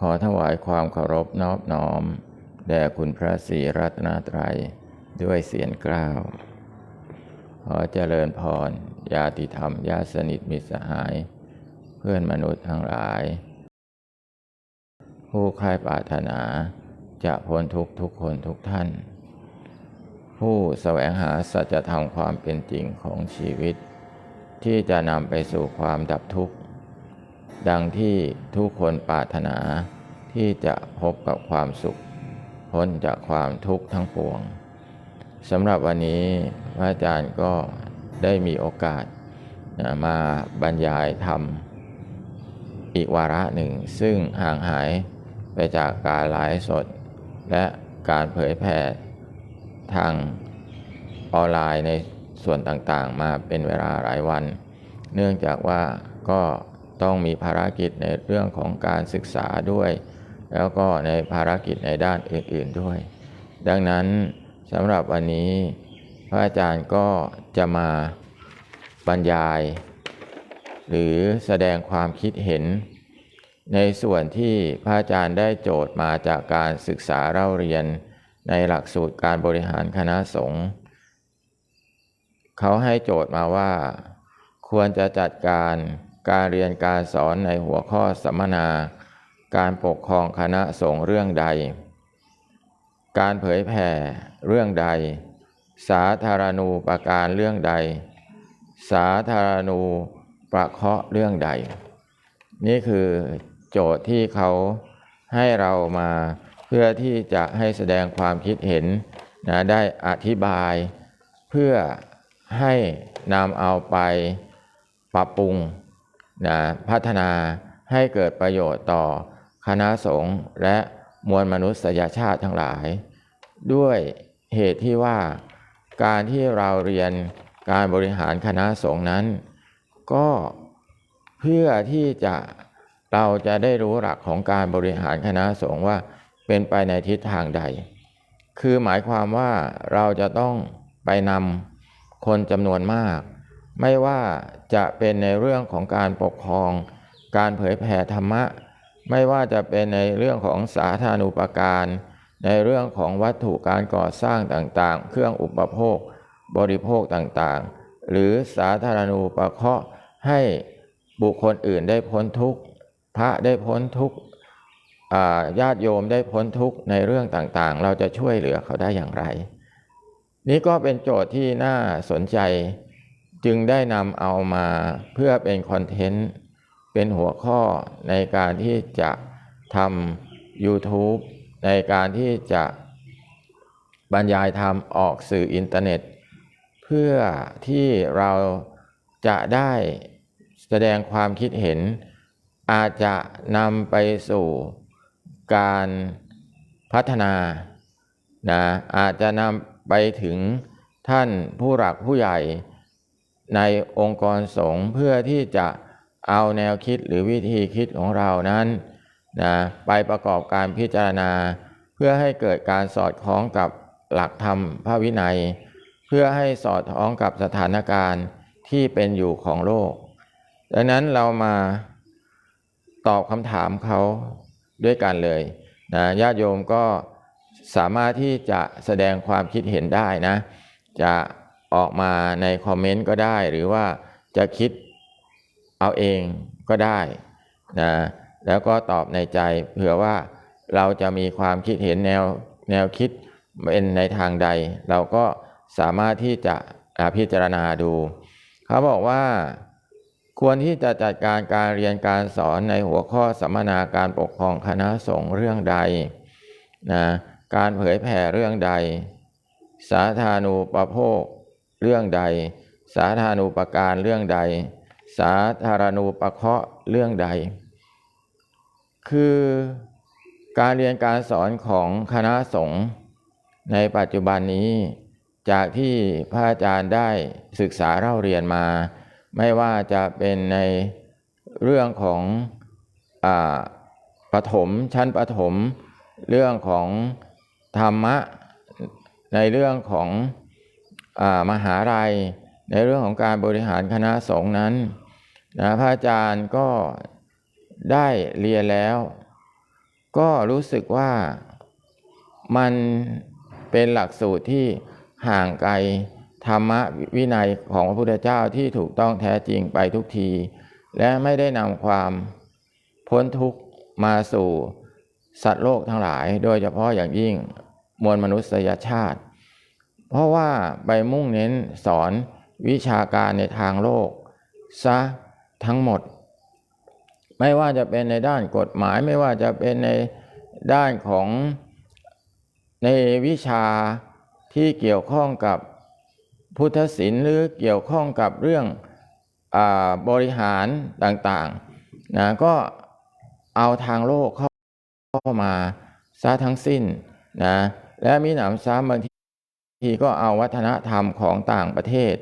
ขอถวายความเคารพนอบน้อม แด่คุณพระศรีรัตนตรัย ด้วยเสียงกล้าว ขอเจริญพร ญาติธรรม ญาติสนิทมิตรสหาย เพื่อนมนุษย์ทั้งหลาย ผู้ใคร่ปรารถนาจะพ้นทุกทุกคนทุกท่าน ผู้แสวงหาสัจธรรมความเป็นจริงของชีวิต ที่จะนำไปสู่ความดับทุกข์ ดังที่ทุกคนปรารถนาที่จะพบกับความสุข พ้นจากความทุกข์ทั้งปวงสำหรับวันนี้พระอาจารย์ก็ได้มีโอกาสมาบรรยายธรรมอีกวาระหนึ่ง ซึ่งห่างหายไปจากการไลฟ์สด และการเผยแผ่ทางออนไลน์ในส่วนต่างๆ มาเป็นเวลาหลายวัน เนื่องจากว่าก็ ต้องมีภารกิจในเรื่องของการศึกษาด้วย แล้วก็ในภารกิจในด้านอื่นๆด้วย ดังนั้นสำหรับวันนี้ พระอาจารย์ก็จะมาบรรยาย หรือแสดงความคิดเห็น ในส่วนที่พระอาจารย์ได้โจทย์มาจากการศึกษาเล่าเรียน ในหลักสูตรการบริหารคณะสงฆ์เขาให้โจทย์มาว่า ควรจะจัดการ การเรียนการสอนในหัวข้อสัมมนา การปกครองคณะสงฆ์เรื่องใด การเผยแผ่เรื่องใด สาธารณูปการเรื่องใด สาธารณูประเคราะห์เรื่องใด นี่คือโจทย์ที่เขาให้เรามาเพื่อที่จะให้แสดงความคิดเห็นนะได้อธิบาย เพื่อให้นำเอาไปปรับปรุง นะพัฒนาให้เกิดประโยชน์ต่อคณะสงฆ์และมวลมนุษยชาติทั้งหลาย ด้วยเหตุที่ว่าการที่เราเรียนการบริหารคณะสงฆ์นั้น ก็เพื่อที่จะเราจะได้รู้หลักของการบริหารคณะสงฆ์ว่าเป็นไปในทิศทางใด คือหมายความว่าเราจะต้องไปนำคนจำนวนมาก ไม่ว่าจะเป็นในเรื่องของการปกครอง การเผยแผ่ธรรมะ ไม่ว่าจะเป็นในเรื่องของสาธารณูปการ ในเรื่องของวัตถุการก่อสร้างต่างๆ เครื่องอุปโภค บริโภคต่างๆ หรือสาธารณูปเคราะห์ให้บุคคลอื่นได้พ้นทุกข์ พระได้พ้นทุกข์ญาติโยมได้พ้นทุกข์ในเรื่องต่างๆ เราจะช่วยเหลือเขาได้อย่างไร นี่ก็เป็นโจทย์ที่น่าสนใจ จึงได้นำเอามาเพื่อเป็นคอนเทนต์ เป็นหัวข้อในการที่จะทำ YouTube ในการที่จะบรรยายธรรมออกสื่ออินเทอร์เน็ต เพื่อที่เราจะได้แสดงความคิดเห็น อาจจะนำไปสู่การพัฒนานะอาจจะนำไปถึงท่านผู้หลักผู้ใหญ่ ในองค์กรสงฆ์เพื่อที่จะเอาแนวคิดหรือวิธีคิดของเรานั้นนะไปประกอบการพิจารณา เพื่อให้เกิดการสอดคล้องกับหลักธรรมพระวินัย เพื่อให้สอดคล้องกับสถานการณ์ที่เป็นอยู่ของโลก ดังนั้นเรามาตอบคำถามเขาด้วยกันเลยนะญาติโยมก็สามารถที่จะแสดงความคิดเห็นได้นะ จะ ออกมาในคอมเมนต์ก็ได้ หรือว่าจะคิดเอาเองก็ได้นะแล้วก็ตอบในใจเผื่อว่าเราจะมีความคิดเห็นแนวแนวคิดเป็นในทางใด เราก็สามารถที่จะพิจารณาดูเขาบอกว่าควรที่จะจัดการการเรียนการสอนในหัวข้อสัมมนาการปกครองคณะสงฆ์เรื่องใดนะการเผยแผ่เรื่องใด สาธารณูปโภค เรื่องใด สาธารณูปการเรื่องใด สาธารณูปเคราะห์เรื่องใด คือการเรียนการสอนของคณะสงฆ์ในปัจจุบันนี้ จากที่พระอาจารย์ได้ศึกษาเล่าเรียนมา ไม่ว่าจะเป็นในเรื่องของอปฐมชั้นปฐมเรื่องของธรรมะ ในเรื่องของ มหาลัย ในเรื่องของการบริหารคณะสงฆ์นั้นนะพระอาจารย์ก็ได้เรียนแล้ว ก็รู้สึกว่ามันเป็นหลักสูตรที่ห่างไกลธรรมะวินัยของพระพุทธเจ้าที่ถูกต้องแท้จริงไปทุกที และไม่ได้นำความพ้นทุกข์มาสู่สัตว์โลกทั้งหลาย โดยเฉพาะอย่างยิ่งมวลมนุษยชาติ เพราะว่าไปมุ่งเน้นสอนวิชาการในทางโลกซะทั้งหมด ไม่ว่าจะเป็นในด้านกฎหมายไม่ว่าจะเป็นในด้านของในวิชาที่เกี่ยวข้องกับพุทธศิลป์หรือเกี่ยวข้องกับเรื่องอบริหารต่างๆนะก็เอาทางโลกเข้าเข้ามาซะทั้งสิ้นนะและมีหนำซ้ำบางที ทีก็เอาวัฒนธรรมของต่างประเทศ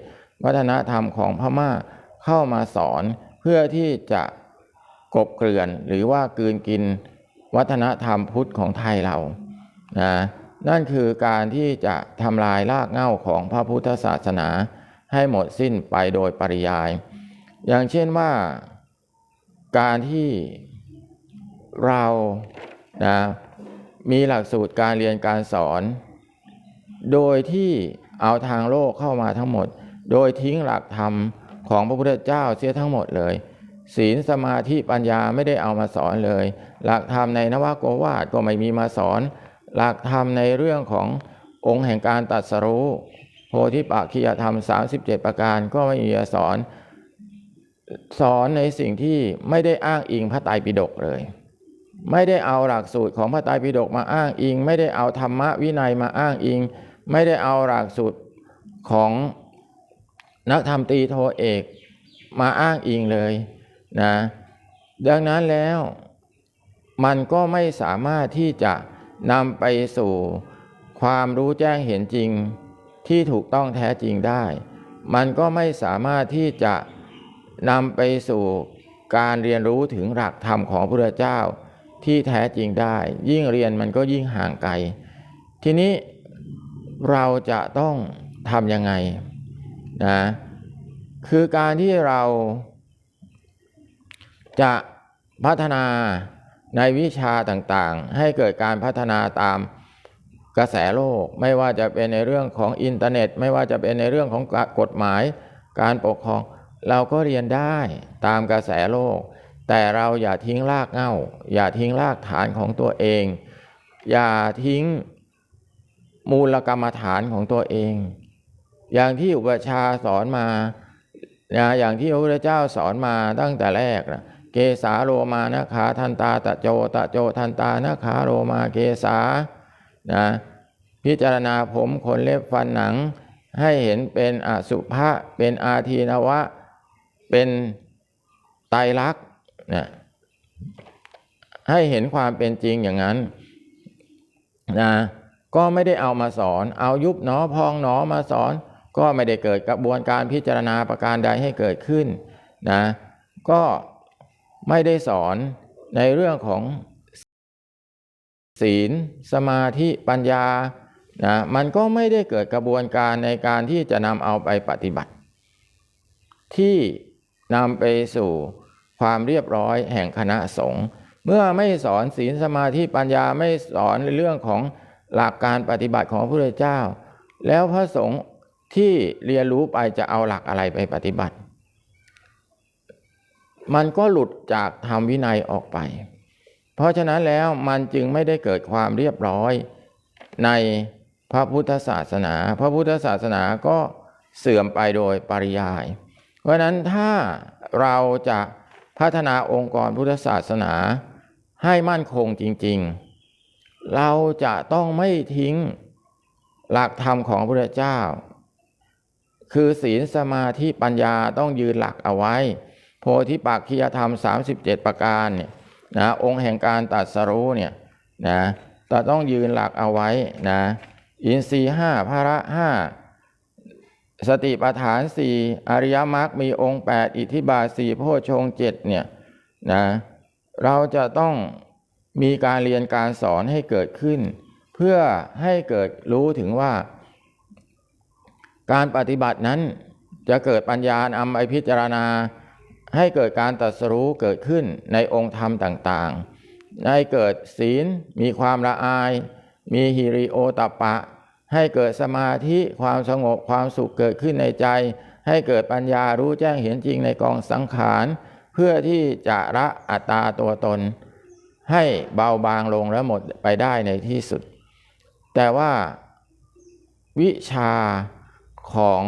วัฒนธรรมของพม่าเข้ามาสอนเพื่อที่จะกบเกลื่อนหรือว่ากลืนกินวัฒนธรรมพุทธของไทยเรานะนั่นคือการที่จะทำลายรากเหง้าของพระพุทธศาสนาให้หมดสิ้นไปโดยปริยาย อย่างเช่นว่าการที่เรานะมีหลักสูตรการเรียนการสอน โดยที่เอาทางโลกเข้ามาทั้งหมด โดยทิ้งหลักธรรมของพระพุทธเจ้าเสียทั้งหมดเลย ศีลสมาธิปัญญาไม่ได้เอามาสอนเลย หลักธรรมในนวโกวาทก็ไม่มีมาสอน หลักธรรมในเรื่องขององค์แห่งการตัดสรู้โพธิปักขิยธรรม 37 ประการก็ไม่มีมาสอน สอนในสิ่งที่ไม่ได้อ้างอิงพระไตรปิฎกเลย ไม่ได้เอาหลักสูตรของพระไตรปิฎกมาอ้างอิง ไม่ได้เอาธรรมะวินัยมาอ้างอิง ไม่ได้เอาหลักสูตรของนักธรรมตรีโทเอกมาอ้างอิงเลยนะดังนั้นแล้วมันก็ไม่สามารถที่จะนำไปสู่ความรู้แจ้งเห็นจริงที่ถูกต้องแท้จริงได้ มันก็ไม่สามารถที่จะนำไปสู่การเรียนรู้ถึงหลักธรรมของพระเจ้าที่แท้จริงได้ ยิ่งเรียนมันก็ยิ่งห่างไกล ทีนี้ เราจะต้องทำยังไงนะคือการที่เราจะพัฒนาในวิชาต่างๆ ให้เกิดการพัฒนาตามกระแสโลก ไม่ว่าจะเป็นในเรื่องของอินเทอร์เน็ต ไม่ว่าจะเป็นในเรื่องของกฎหมาย การปกครอง เราก็เรียนได้ตามกระแสโลก แต่เราอย่าทิ้งรากเหง้า อย่าทิ้งรากฐานของตัวเอง อย่าทิ้ง มูลกรรมฐานของตัวเอง อย่างที่อุปชาสอนมานะอย่างที่พระพุทธเจ้าสอนมาตั้งแต่แรกนะเกสาโรมานะขาทันตาตะโจตะโจทันตานะขาโรมาเกสานะพิจารณาผมขนเล็บฟันหนัง ให้เห็นเป็นอสุภะเป็นอาทีนวะ เป็นไตรลักษณ์นะให้เห็นความเป็นจริงอย่างนั้นนะ ก็ไม่ได้เอามาสอน เอายุบหนอพองหนอมาสอน ก็ไม่ได้เกิดกระบวนการพิจารณาประการใดให้เกิดขึ้นนะก็ไม่ได้สอนในเรื่องของศีล สมาธิปัญญานะมันก็ไม่ได้เกิดกระบวนการในการที่จะนำเอาไปปฏิบัติ ที่นำไปสู่ความเรียบร้อยแห่งคณะสงฆ์เมื่อไม่สอนศีลสมาธิปัญญาไม่สอนในเรื่องของ หลักการปฏิบัติของพระพุทธเจ้า แล้วพระสงฆ์ที่เรียนรู้ไปจะเอาหลักอะไรไปปฏิบัติ มันก็หลุดจากธรรมวินัยออกไป เพราะฉะนั้นแล้วมันจึงไม่ได้เกิดความเรียบร้อยในพระพุทธศาสนา พระพุทธศาสนาก็เสื่อมไปโดยปริยาย เพราะนั้นถ้าเราจะพัฒนาองค์กรพุทธศาสนาให้มั่นคงจริง ๆ เราจะต้องไม่ทิ้งหลักธรรมของพระเจ้า คือศีลสมาธิปัญญาต้องยืนหลักเอาไว้ โพธิปักขียธรรม 37 ประการเนี่ยนะองค์แห่งการตัดสรู้เนี่ยนะแต่ต้องยืนหลักเอาไว้นะอินทรีห้าภาระห้าสติปัฏฐานสี่อริยมรรคมีองค์ 8 อิทธิบาทสี่โพชฌงเจ็ดเนี่ยนะเราจะต้อง มีการเรียนการสอนให้เกิดขึ้น เพื่อให้เกิดรู้ถึงว่า การปฏิบัตินั้นจะเกิดปัญญานำไปพิจารณา ให้เกิดการตรัสรู้เกิดขึ้นในองค์ธรรมต่างๆในเกิดศีลมีความละอาย มีฮิริโอตปะ ให้เกิดสมาธิความสงบความสุขเกิดขึ้นในใจ ให้เกิดปัญญารู้แจ้งเห็นจริงในกองสังขาร เพื่อที่จะละอัตตาตัวตน ให้เบาบางลงและหมดไปได้ในที่สุด แต่ว่าวิชาของ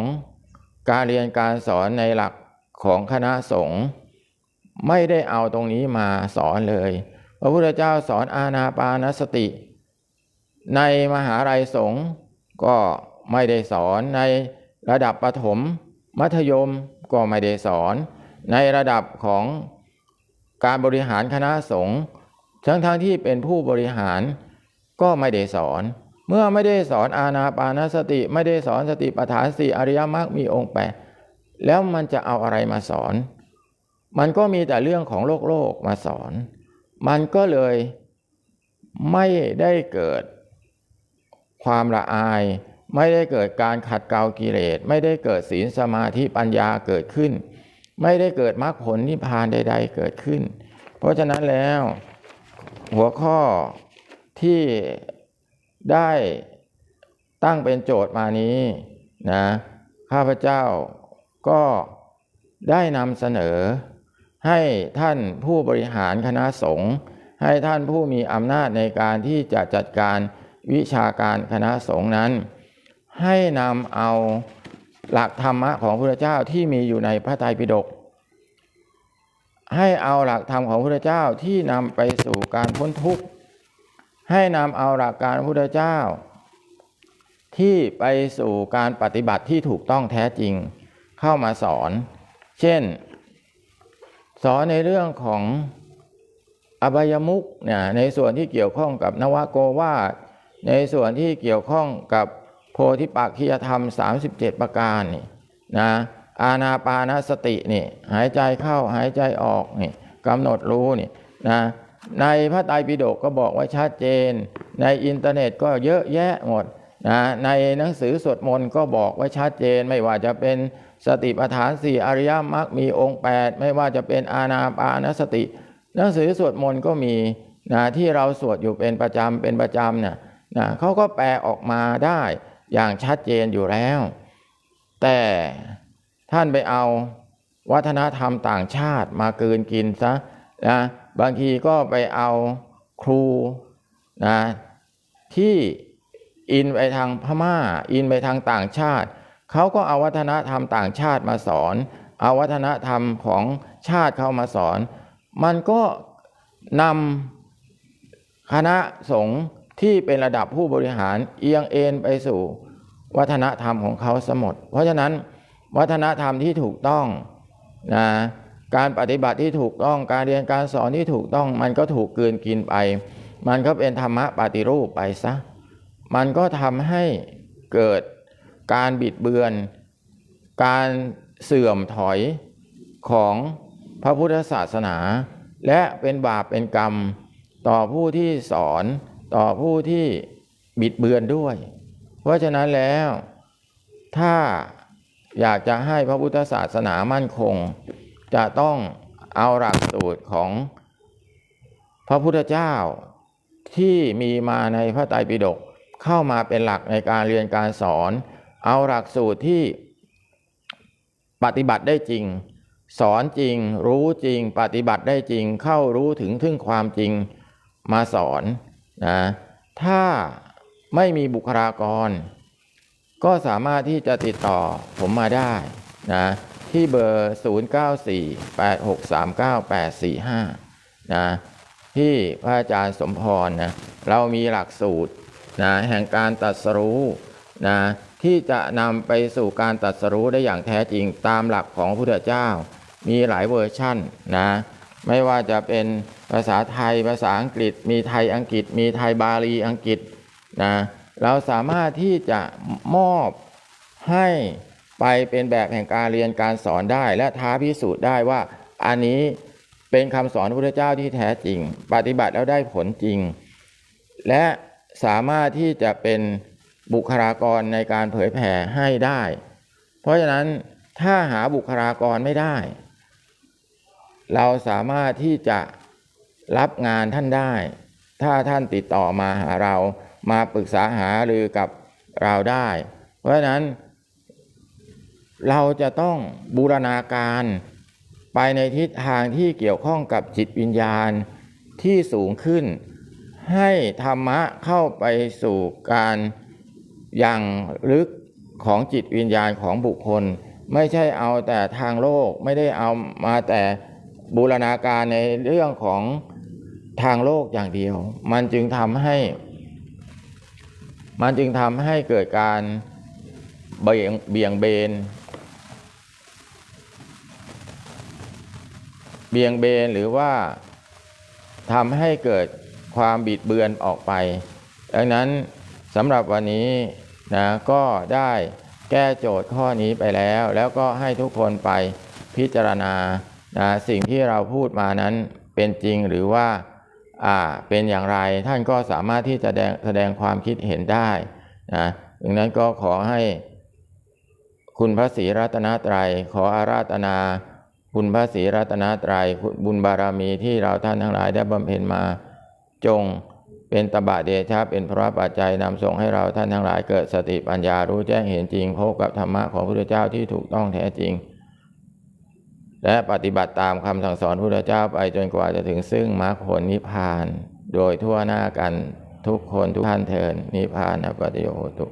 การเรียนการสอนในหลักของคณะสงฆ์ไม่ได้เอาตรงนี้มาสอนเลย พระพุทธเจ้าสอนอาณาปานสติ ในมหาลัยสงฆ์ก็ไม่ได้สอนในระดับประถม มัธยมก็ไม่ได้สอน ในระดับของการบริหารคณะสงฆ์ ทั้งๆทที่เป็นผู้บริหารก็ไม่ได้สอน เมื่อไม่ได้สอนอาณาปานสติ ไม่ได้สอนสติปัฏฐานสี่อริยมรรคมีองค์แปดแล้วมันจะเอาอะไรมาสอน มันก็มีแต่เรื่องของโลกโลกมาสอน มันก็เลยไม่ได้เกิดความละอาย ไม่ได้เกิดการขัดเกลากิเลสไม่ได้เกิดศีลสมาธิปัญญาเกิดขึ้น ไม่ได้เกิดมรรคผลนิพพานใด ๆ เกิดขึ้น เพราะฉะนั้นแล้ว หัวข้อที่ได้ตั้งเป็นโจทย์มานี้นะข้าพเจ้าก็ได้นำเสนอ ให้ท่านผู้บริหารคณะสงฆ์ให้ท่านผู้มีอำนาจในการที่จะจัดการวิชาการคณะสงฆ์นั้น ให้นำเอาหลักธรรมะของพระเจ้าที่มีอยู่ในพระไตรปิฎก ให้เอาหลักธรรมของพระพุทธเจ้าที่นำไปสู่การพ้นทุกข์ ให้นำเอาหลักการพระพุทธเจ้า ที่ไปสู่การปฏิบัติที่ถูกต้องแท้จริง เข้ามาสอน เช่น สอนในเรื่องของอบายมุกเนี่ยในส่วนที่เกี่ยวข้องกับนวโกวาทในส่วนที่เกี่ยวข้องกับโพธิปักขียธรรม 37 ประการนี่นะ อาณาปานสตินี่หายใจเข้าหายใจออกนี่กำหนดรู้นี่นะในพระไตรปิฎกก็บอกไว้ชัดเจน ในอินเทอร์เน็ตก็เยอะแยะหมดนะในหนังสือสวดมนต์ก็บอกไว้ชัดเจน ไม่ว่าจะเป็นสติปัฏฐานสี่อริยมรรคมีองค์ 8 ไม่ว่าจะเป็นอาณาปานสติ หนังสือสวดมนต์ก็มีนะที่เราสวดอยู่เป็นประจำเป็นประจำเนี่ยนะเขาก็แปลออกมาได้อย่างชัดเจนอยู่แล้ว แต่ ท่านไปเอาวัฒนธรรมต่างชาติมาเกินกินซะนะบางทีก็ไปเอาครูนะที่อินไปทางพม่า อินไปทางต่างชาติเขาก็เอาวัฒนธรรมต่างชาติมาสอน เอาวัฒนธรรมของชาติเข้ามาสอน มันก็นำคณะสงฆ์ที่เป็นระดับผู้บริหารเอียงเอ็นไปสู่วัฒนธรรมของเขาสมดเพราะฉะนั้น วัฒนธรรมที่ถูกต้องนะการปฏิบัติที่ถูกต้องการเรียนการสอนที่ถูกต้อง มันก็ถูกเกินกินไป มันก็เป็นธรรมะปฏิรูปไปซะมันก็ทำให้เกิดการบิดเบือน การเสื่อมถอยของพระพุทธศาสนา และเป็นบาปเป็นกรรม ต่อผู้ที่สอนต่อผู้ที่บิดเบือนด้วย เพราะฉะนั้นแล้วถ้า อยากจะให้พระพุทธศาสนามั่นคง จะต้องเอาหลักสูตรของพระพุทธเจ้าที่มีมาในพระไตรปิฎกเข้ามาเป็นหลักในการเรียนการสอน เอาหลักสูตรที่ปฏิบัติได้จริง สอนจริง รู้จริง ปฏิบัติได้จริง เข้ารู้ถึงถึงความจริงมาสอนนะถ้าไม่มีบุคลากร ก็สามารถที่จะติดต่อผมมาได้นะที่เบอร์ 0948639845 นะที่พระอาจารย์สมพรนะเรามีหลักสูตรนะแห่งการตัดสรู้นะที่จะนำไปสู่การตัดสรู้ได้อย่างแท้จริงตามหลักของพระพุทธเจ้า มีหลายเวอร์ชั่นนะไม่ว่าจะเป็นภาษาไทยภาษาอังกฤษ มีไทยอังกฤษ มีไทยบาลีอังกฤษนะ เราสามารถที่จะมอบให้ไปเป็นแบบแห่งการเรียนการสอนได้ และท้าพิสูจน์ได้ว่าอันนี้เป็นคำสอนพระพุทธเจ้าที่แท้จริง ปฏิบัติแล้วได้ผลจริง และสามารถที่จะเป็นบุคลากรในการเผยแผ่ให้ได้ เพราะฉะนั้นถ้าหาบุคลากรไม่ได้ เราสามารถที่จะรับงานท่านได้ ถ้าท่านติดต่อมาหาเรา มาปรึกษาหารือกับเราได้ เพราะฉะนั้น เราจะต้องบูรณาการไปในทิศทางที่เกี่ยวข้องกับจิตวิญญาณที่สูงขึ้น ให้ธรรมะเข้าไปสู่การอย่างลึกของจิตวิญญาณของบุคคล ไม่ใช่เอาแต่ทางโลกไม่ได้เอามาแต่บูรณาการในเรื่องของทางโลกอย่างเดียว มันจึงทำให้ มันจึงทำให้เกิดการเบี่ยงเบี่ยงเบน เบี่ยงเบนหรือว่าทำให้เกิดความบิดเบือนออกไป ดังนั้นสำหรับวันนี้นะก็ได้แก้โจทย์ข้อนี้ไปแล้ว แล้วก็ให้ทุกคนไปพิจารณานะสิ่งที่เราพูดมานั้นเป็นจริงหรือว่าอ่า เป็นอย่างไรท่านก็สามารถที่จะแสดงแสดงความคิดเห็นได้นะดังนั้นก็ขอให้คุณพระศรีรัตนตรัย ขออาราธนา คุณพระศรีรัตนตรัยคุณบุญบารมีที่เราท่านทั้งหลายได้บำเพ็ญมาจงเป็นตบะเดชะเป็นพระปัจจัยนำส่งให้เราท่านทั้งหลายเกิดสติปัญญารู้แจ้งเห็นจริงพบกับธรรมะของพระพุทธเจ้าที่ถูกต้องแท้จริง และปฏิบัติตามคำสั่งสอนพระพุทธเจ้าไปจนกว่าจะถึงซึ่งมรรคผลนิพพาน โดยทั่วหน้ากันทุกคนทุกท่านเทินนิพพานปฏิโยตุ